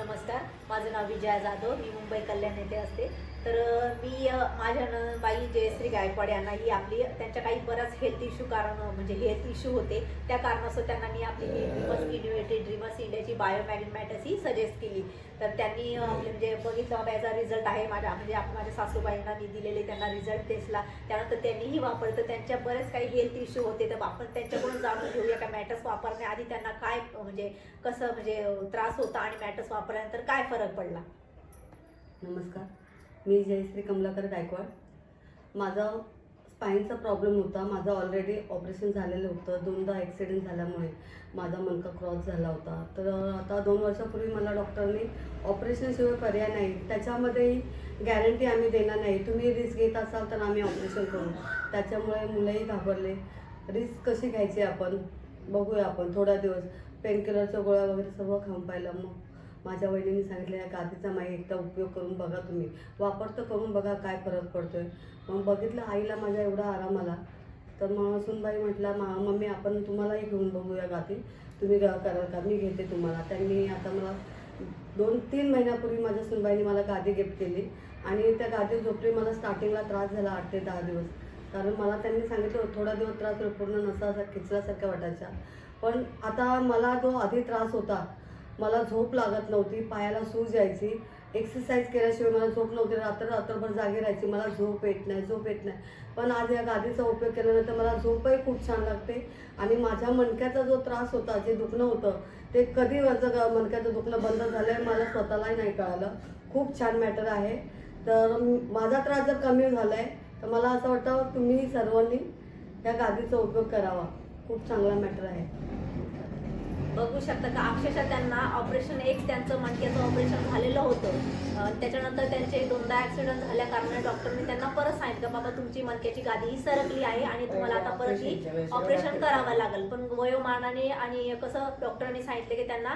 नमस्कार. माझं नाव विजया जाधव. मी मुंबई कल्याण येथे असते. तर मी माझ्या न- बाई जयश्री गायकवाड यांना ही आपली त्यांच्या काही बऱ्याच हेल्थ इश्यू कारण म्हणजे हेल्थ इश्यू होते. त्या कारणास्तव त्यांना मी आपली ड्रीमस इन्व्हेटेड ड्रीमस इंडियाची बायोमॅग्नेटस ही सजेस्ट केली. तर त्यांनी आपले म्हणजे बघितलं बाबा याचा रिझल्ट आहे माझ्या म्हणजे माझ्या सासूबाईंना मी दिलेले त्यांना रिझल्ट दिसला त्यानंतर त्यांनीही वापरलं. तर त्यांच्या बरेच काही हेल्थ इश्यू होते. तर आपण त्यांच्याकडून जाणून घेऊया का मॅटर्स वापरण्याआधी त्यांना काय म्हणजे कसं म्हणजे त्रास होता आणि मॅटर्स वापरल्यानंतर काय फरक पडला? नमस्कार. मी जयश्री कमलाकर गायकवाड. माझा स्पाईनचा प्रॉब्लेम होता. माझं ऑलरेडी ऑपरेशन झालेलं होतं. दोनदा ॲक्सिडेंट झाल्यामुळे माझा मनका क्रॉस झाला होता. तर आता दोन वर्षापूर्वी मला डॉक्टरनी ऑपरेशनशिवाय पर्याय नाही. त्याच्यामध्येही गॅरंटी आम्ही देणार नाही. तुम्ही रिस्क घेत असाल तर आम्ही ऑपरेशन करू. त्याच्यामुळे मुलंही घाबरले. रिस्क कशी घ्यायची आपण? बघूया आपण. थोडा दिवस. पेनकिलरच्या गोळ्या वगैरे सर्व खाऊन पाहिलं. मग माझ्या वहिनीने सांगितलेल्या या गादीचा माई एकदा उपयोग करून बघा तुम्ही. वापर तर करून बघा काय फरक पडतो आहे मग बघितलं आईला माझ्या एवढा आराम आला. तर मग सुनबाई म्हटला मा मम्मी आपण तुम्हालाही घेऊन बघूया गादी. तुम्ही कराल का मी घेते तुम्हाला. त्यांनी आता मला दोन तीन महिन्यापूर्वी माझ्या सुनबाईने मला गादी गिफ्ट केली. आणि त्या गादी झोपली मला स्टार्टिंगला त्रास झाला आठ ते दहा दिवस. कारण मला त्यांनी सांगितलं थोडा दिवस त्रास पूर्ण नसा असा खिचल्यासारख्या वाटायचा पण आता मला जो आधी त्रास होता मला झोप लागत नव्हती पायाला सूज यायची. एक्सरसाइज केल्याशिवाय मला झोप नव्हती रात्र रात्रभर जागी राहायची. मला झोप येत नाही झोप येत नाही. पण आज या गादीचा उपयोग केल्यानंतर मला झोपही खूप छान लागते. आणि माझ्या मणक्याचा जो त्रास होता जे दुखणं होतं ते कधी माझं मणक्याचं दुखणं बंद झालं आहे मला स्वतःलाही नाही कळालं. खूप छान मॅटर आहे. तर माझा त्रास जर कमी झाला आहे तर मला असं वाटतं तुम्ही सर्वांनी या गादीचा उपयोग करावा. खूप चांगला मॅटर आहे. बघू शकता का अक्षरशः त्यांना ऑपरेशन एक त्यांचं मणक्याचं ऑपरेशन झालेलं होतं. त्याच्यानंतर त्यांचे दोनदा ऍक्सिडेंट झाल्या कारणाने डॉक्टरने त्यांना परत सांगितलं बाबा तुमची मणक्याची गादी ही सरकली आहे आणि तुम्हाला आता परत ही ऑपरेशन करावं लागेल. पण वयोमानाने आणि कसं डॉक्टरांनी सांगितलं की त्यांना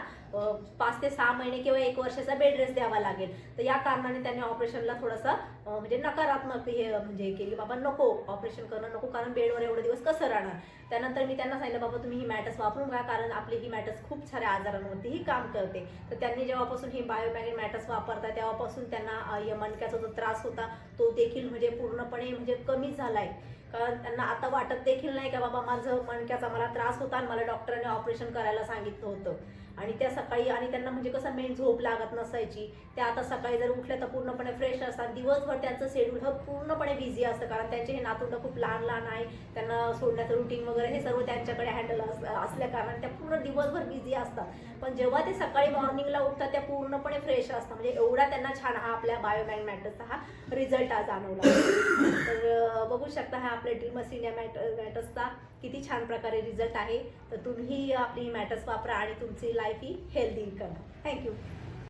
पाच ते सहा महिने किंवा एक वर्षाचा बेड रेस्ट द्यावा लागेल. तर या कारणाने त्यांनी ऑपरेशनला थोडंसं म्हणजे नकारात्मक हे म्हणजे केली बाबा नको ऑपरेशन करणं नको कारण बेडवर एवढे दिवस कसं राहणार? त्यानंतर मी त्यांना सांगितलं बाबा तुम्ही ही मॅटर्स वापरून घ्या कारण आपली ही मॅटर्स खूप साऱ्या आजारांवरतीही काम करते. तर त्यांनी जेव्हापासून ही बायोमॅग्नेट मॅटर्स वापरतात तेव्हापासून त्यांना या मणक्याचा जो त्रास होता तो देखील म्हणजे पूर्णपणे म्हणजे कमी झालाय. कारण त्यांना आता वाटत देखील नाही का बाबा माझं मणक्याचा मला त्रास होता आणि मला डॉक्टरांनी ऑपरेशन करायला सांगितलं होतं. आणि त्या सकाळी आणि त्यांना म्हणजे कसं मेन झोप लागत नसायची. त्या आता सकाळी जर उठल्या तर पूर्णपणे फ्रेश असतात. दिवसभर त्यांचं शेड्यूल हे पूर्णपणे बिझी असतं. कारण त्यांचे हे नातुंड खूप लहान लहान आहे. त्यांना सोडण्याचं रुटीन वगैरे हे सर्व त्यांच्याकडे हँडल असल्या कारणाने त्या पूर्ण दिवसभर बिझी असतात. पण जेव्हा ते सकाळी मॉर्निंगला उठतात त्या पूर्णपणे फ्रेश असतात. म्हणजे एवढा त्यांना छान हा आपल्या बायोमॅग मॅटर्सचा हा रिझल्ट आज जाणवला. तर बघू शकता हा आपल्या ड्रीमस इंडिया मॅट मॅटर्सचा किती छान प्रकारे रिझल्ट आहे. तर तुम्ही आपली मॅटर्स वापरा आणि तुमची लाईफ ही हेल्दी करा थँक्यू